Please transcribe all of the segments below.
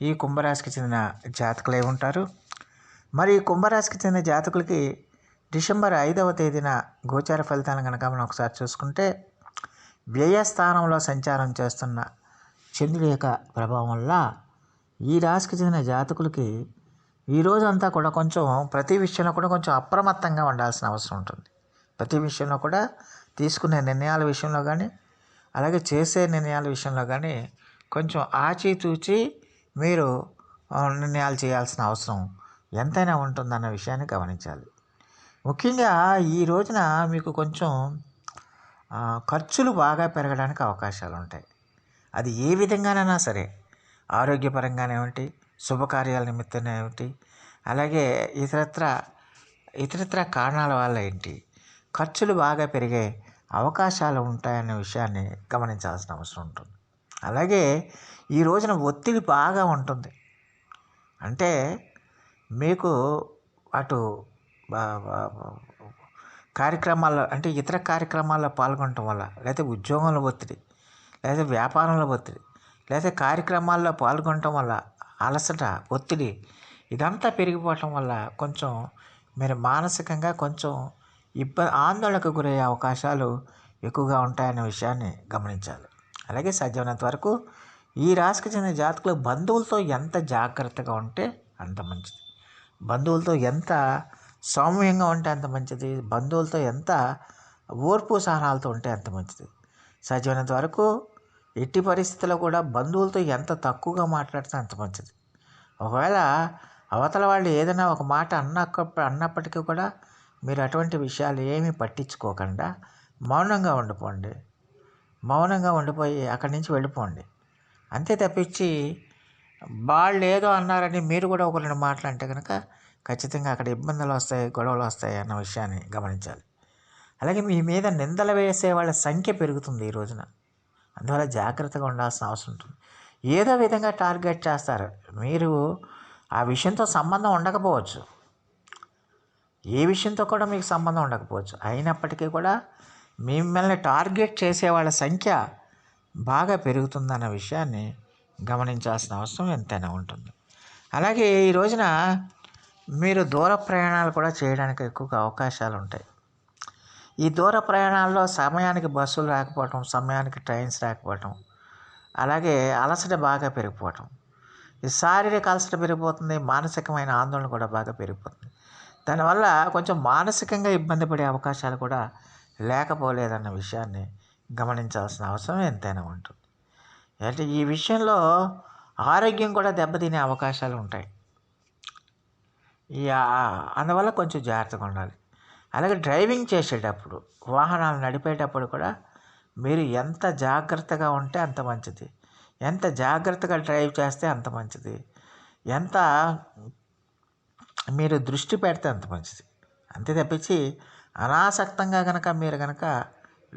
ఈ కుంభరాశికి చెందిన జాతకులే ఉంటారు మరి ఈ కుంభరాశికి చెందిన జాతకులకి డిసెంబర్ ఐదవ తేదీన గోచార ఫలితాలను కనుక మనం ఒకసారి చూసుకుంటే వ్యయస్థానంలో సంచారం చేస్తున్న చంద్రుడి యొక్క ప్రభావం వల్ల ఈ రాశికి చెందిన జాతకులకి ఈరోజు అంతా కూడా కొంచెం ప్రతి విషయంలో కూడా కొంచెం అప్రమత్తంగా ఉండాల్సిన అవసరం ఉంటుంది. ప్రతి విషయంలో కూడా తీసుకునే నిర్ణయాల విషయంలో కానీ అలాగే చేసే నిర్ణయాల విషయంలో కానీ కొంచెం ఆచితూచి మీరు నిర్ణయాలు చేయాల్సిన అవసరం ఎంతైనా ఉంటుందన్న విషయాన్ని గమనించాలి. ముఖ్యంగా ఈ రోజున మీకు కొంచెం ఖర్చులు బాగా పెరగడానికి అవకాశాలు ఉంటాయి. అది ఏ విధంగానైనా సరే ఆరోగ్యపరంగానేమిటి శుభకార్యాల నిమిత్తమేమిటి అలాగే ఇతరత్ర ఇతరత్ర కారణాల వల్ల ఏంటి ఖర్చులు బాగా పెరిగే అవకాశాలు ఉంటాయనే విషయాన్ని గమనించాల్సిన అవసరం ఉంటుంది. అలాగే ఈ రోజున ఒత్తిడి బాగా ఉంటుంది. అంటే మీకు అటు కార్యక్రమాల్లో అంటే ఇతర కార్యక్రమాల్లో పాల్గొనటం వల్ల లేకపోతే ఉద్యోగంలో ఒత్తిడి లేదా వ్యాపారంలో ఒత్తిడి లేదా కార్యక్రమాల్లో పాల్గొనటం వల్ల అలసట ఒత్తిడి ఇదంతా పెరిగిపోవటం వల్ల కొంచెం మీరు మానసికంగా కొంచెం ఇబ్బ ఆందోళనకు గురయ్యే అవకాశాలు ఎక్కువగా ఉంటాయనే విషయాన్ని గమనించాలి. అలాగే సాధ్యమైనంత వరకు ఈ రాశికి చెందిన జాతకులు బంధువులతో ఎంత జాగ్రత్తగా ఉంటే అంత మంచిది. బంధువులతో ఎంత సౌమ్యంగా ఉంటే అంత మంచిది. బంధువులతో ఎంత ఓర్పు సహనాలతో ఉంటే అంత మంచిది. సాధ్యమైనంత వరకు ఎట్టి పరిస్థితుల్లో కూడా బంధువులతో ఎంత తక్కువగా మాట్లాడితే అంత మంచిది. ఒకవేళ అవతల వాళ్ళు ఏదైనా ఒక మాట అన్న అన్నప్పటికీ కూడా మీరు అటువంటి విషయాలు ఏమీ పట్టించుకోకుండా మౌనంగా ఉండిపోండి. మౌనంగా ఉండిపోయి అక్కడి నుంచి వెళ్ళిపోండి. అంతే తప్పించి వాళ్ళు ఏదో అన్నారని మీరు కూడా ఒక రెండు మాటలు అంటే కనుక ఖచ్చితంగా అక్కడ ఇబ్బందులు వస్తాయి గొడవలు వస్తాయి అన్న విషయాన్ని గమనించాలి. అలాగే మీ మీద నిందలు వేసే వాళ్ళ సంఖ్య పెరుగుతుంది ఈ రోజున. అందువల్ల జాగ్రత్తగా ఉండాల్సిన అవసరం ఉంటుంది. ఏదో విధంగా టార్గెట్ చేస్తారు. మీరు ఆ విషయంతో సంబంధం ఉండకపోవచ్చు. ఏ విషయంతో కూడా మీకు సంబంధం ఉండకపోవచ్చు. అయినప్పటికీ కూడా మిమ్మల్ని టార్గెట్ చేసే వాళ్ళ సంఖ్య బాగా పెరుగుతుందన్న విషయాన్ని గమనించాల్సిన అవసరం ఎంతైనా ఉంటుంది. అలాగే ఈ రోజున మీరు దూర ప్రయాణాలు కూడా చేయడానికి ఎక్కువగా అవకాశాలు ఉంటాయి. ఈ దూర ప్రయాణాల్లో సమయానికి బస్సులు రాకపోవటం సమయానికి ట్రైన్స్ రాకపోవటం అలాగే అలసట బాగా పెరిగిపోవటం. ఈ శారీరక అలసట పెరిగిపోతుంది మానసికమైన ఆందోళన కూడా బాగా పెరిగిపోతుంది. దానివల్ల కొంచెం మానసికంగా ఇబ్బంది పడే అవకాశాలు కూడా లేకపోలేదన్న విషయాన్ని గమనించాల్సిన అవసరం ఎంతైనా ఉంటుంది. అంటే ఈ విషయంలో ఆరోగ్యం కూడా దెబ్బతినే అవకాశాలు ఉంటాయి. ఈ అందువల్ల కొంచెం జాగ్రత్తగా ఉండాలి. అలాగే డ్రైవింగ్ చేసేటప్పుడు వాహనాలు నడిపేటప్పుడు కూడా మీరు ఎంత జాగ్రత్తగా ఉంటే అంత మంచిది. ఎంత జాగ్రత్తగా డ్రైవ్ చేస్తే అంత మంచిది. ఎంత మీరు దృష్టి పెడితే అంత మంచిది. అంతే తప్పించి అనాసక్తంగా కనుక మీరు కనుక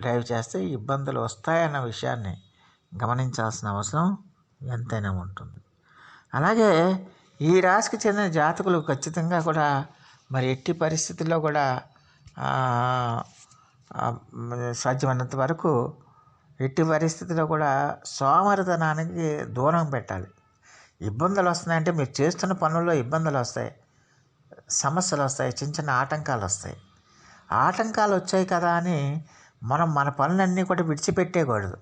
డ్రైవ్ చేస్తే ఇబ్బందులు వస్తాయన్న విషయాన్ని గమనించాల్సిన అవసరం ఎంతైనా ఉంటుంది. అలాగే ఈ రాశికి చెందిన జాతకులు ఖచ్చితంగా కూడా మరి ఎట్టి పరిస్థితుల్లో కూడా సాధ్యమైనంత వరకు ఎట్టి పరిస్థితిలో కూడా సోమరితనానికి దూరం పెట్టాలి. ఇబ్బందులు వస్తున్నాయంటే మీరు చేస్తున్న పనుల్లో ఇబ్బందులు వస్తాయి సమస్యలు వస్తాయి చిన్న చిన్న ఆటంకాలు వస్తాయి. ఆటంకాలు వచ్చాయి కదా అని మనం మన పనులన్నీ కూడా విడిచిపెట్టేయకూడదు.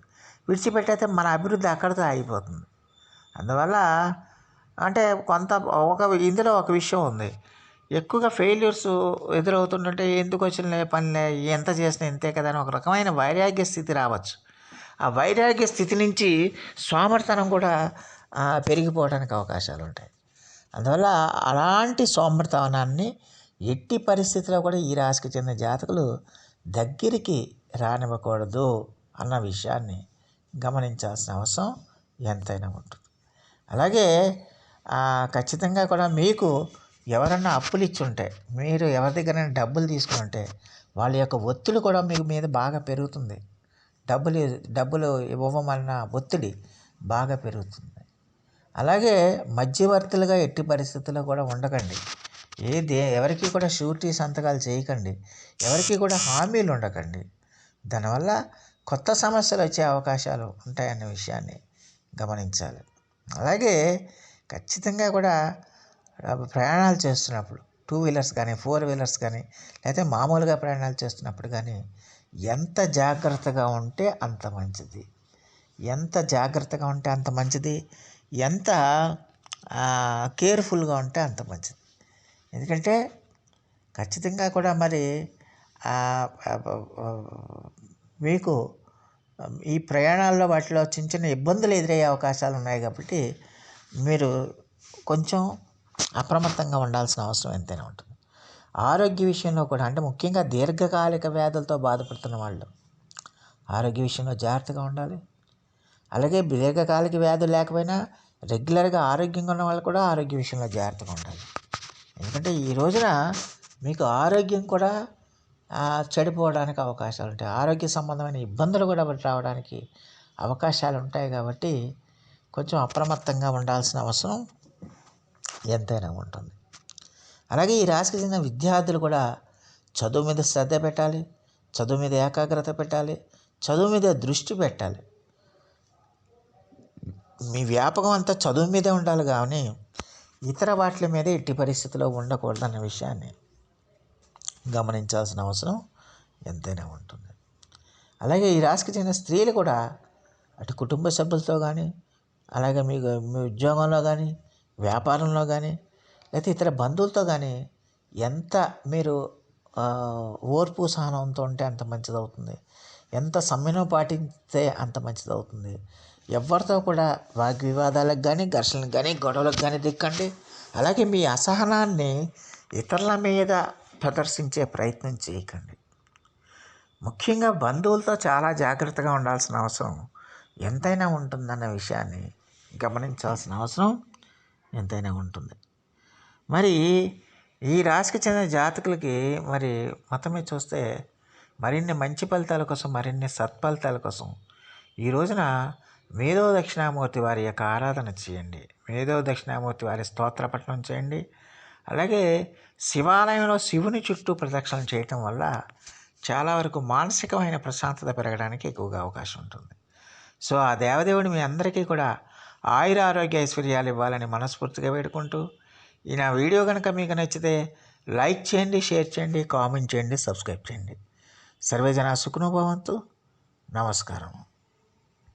విడిచిపెట్టేస్తే మన అభివృద్ధి అక్కడితో ఆగిపోతుంది. అందువల్ల అంటే కొంత ఒక ఇందులో ఒక విషయం ఉంది. ఎక్కువగా ఫెయిల్యూర్స్ ఎదురవుతుంటే ఎందుకు వచ్చినలే పనిలే ఎంత చేసినా ఇంతే కదా అని ఒక రకమైన వైరాగ్య స్థితి రావచ్చు. ఆ వైరాగ్య స్థితి నుంచి సోమర్తనం కూడా పెరిగిపోవడానికి అవకాశాలు ఉంటాయి. అందువల్ల అలాంటి సోమర్తనాన్ని ఎట్టి పరిస్థితిలో కూడా ఈ రాశికి చెందిన జాతకులు దగ్గరికి రానివ్వకూడదు అన్న విషయాన్ని గమనించాల్సిన అవసరం ఎంతైనా ఉంటుంది. అలాగే ఖచ్చితంగా కూడా మీకు ఎవరన్నా అప్పులు ఇచ్చుంటే మీరు ఎవరి దగ్గరైనా డబ్బులు తీసుకుంటే వాళ్ళ యొక్క ఒత్తిడి కూడా మీ మీద బాగా పెరుగుతుంది. డబ్బులు డబ్బులు ఇవ్వమన్న ఒత్తిడి బాగా పెరుగుతుంది. అలాగే మధ్యవర్తులుగా ఎట్టి పరిస్థితుల్లో కూడా ఉండకండి. ఏది ఎవరికి కూడా షూరిటీ సంతకాలు చేయకండి. ఎవరికి కూడా హామీలు ఉండకండి. దానివల్ల కొత్త సమస్యలు వచ్చే అవకాశాలు ఉంటాయన్న విషయాన్ని గమనించాలి. అలాగే ఖచ్చితంగా కూడా ప్రయాణాలు చేస్తున్నప్పుడు టూ వీలర్స్ కానీ ఫోర్ వీలర్స్ కానీ లేకపోతే మామూలుగా ప్రయాణాలు చేస్తున్నప్పుడు కానీ ఎంత జాగ్రత్తగా ఉంటే అంత మంచిది. ఎంత జాగ్రత్తగా ఉంటే అంత మంచిది. ఎంత కేర్ఫుల్గా ఉంటే అంత మంచిది. ఎందుకంటే ఖచ్చితంగా కూడా మరి మీకు ఈ ప్రయాణాల్లో వాటిలో చిన్న చిన్న ఇబ్బందులు ఎదురయ్యే అవకాశాలు ఉన్నాయి కాబట్టి మీరు కొంచెం అప్రమత్తంగా ఉండాల్సిన అవసరం ఎంతైనా ఉంటుంది. ఆరోగ్య విషయంలో కూడా అంటే ముఖ్యంగా దీర్ఘకాలిక వ్యాధులతో బాధపడుతున్న వాళ్ళు ఆరోగ్య విషయంలో జాగ్రత్తగా ఉండాలి. అలాగే దీర్ఘకాలిక వ్యాధులు లేకపోయినా రెగ్యులర్గా ఆరోగ్యంగా ఉన్న వాళ్ళు కూడా ఆరోగ్య విషయంలో జాగ్రత్తగా ఉండాలి. ఎందుకంటే ఈ రోజున మీకు ఆరోగ్యం కూడా చెడిపోవడానికి అవకాశాలు ఉంటాయి. ఆరోగ్య సంబంధమైన ఇబ్బందులు కూడా రావడానికి అవకాశాలు ఉంటాయి కాబట్టి కొంచెం అప్రమత్తంగా ఉండాల్సిన అవసరం ఎంతైనా ఉంటుంది. అలాగే ఈ రాశికి చెందిన విద్యార్థులు కూడా చదువు మీద శ్రద్ధ పెట్టాలి చదువు మీద ఏకాగ్రత పెట్టాలి చదువు మీద దృష్టి పెట్టాలి. మీ వ్యాపకం అంతా చదువు మీదే ఉండాలి కానీ ఇతర వాటి మీద ఎట్టి పరిస్థితిలో ఉండకూడదన్న విషయాన్ని గమనించాల్సిన అవసరం ఎంతైనా ఉంటుంది. అలాగే ఈ రాశికి చెందిన స్త్రీలు కూడా అటు కుటుంబ సభ్యులతో కానీ అలాగే మీకు మీ ఉద్యోగంలో కానీ వ్యాపారంలో కానీ లేకపోతే ఇతర బంధువులతో కానీ ఎంత మీరు ఓర్పు సహనంతో ఉంటే అంత మంచిదవుతుంది. ఎంత సమయం పాటిస్తే అంత మంచిదవుతుంది. ఎవరితో కూడా వాగ్వివాదాలకు కానీ ఘర్షణలకు కానీ గొడవలకు కానీ దిక్కండి అలాగే మీ అసహనాన్ని ఇతరుల మీద ప్రదర్శించే ప్రయత్నం చేయకండి. ముఖ్యంగా బంధువులతో చాలా జాగ్రత్తగా ఉండాల్సిన అవసరం ఎంతైనా ఉంటుందన్న విషయాన్ని గమనించాల్సిన అవసరం ఎంతైనా ఉంటుంది. మరి ఈ రాశికి చెందిన జాతకులకి మరి మతమే చూస్తే మరిన్ని మంచి ఫలితాల కోసం మరిన్ని సత్ఫలితాల కోసం ఈ రోజున మేధో దక్షిణామూర్తి వారి యొక్క ఆరాధన చేయండి. మేధో దక్షిణామూర్తి వారి స్తోత్రపట్నం చేయండి. అలాగే శివాలయంలో శివుని చుట్టూ ప్రదక్షిణలు చేయటం వల్ల చాలా వరకు మానసికమైన ప్రశాంతత పెరగడానికి ఎక్కువగా అవకాశం ఉంటుంది. సో ఆ దేవదేవుడు మీ అందరికీ కూడా ఆయుర ఆరోగ్య ఐశ్వర్యాలు ఇవ్వాలని మనస్ఫూర్తిగా వేడుకుంటూ ఈ నా వీడియో కనుక మీకు నచ్చితే లైక్ చేయండి షేర్ చేయండి కామెంట్ చేయండి సబ్స్క్రైబ్ చేయండి. సర్వేజన సుఖనుభవంతు నమస్కారం.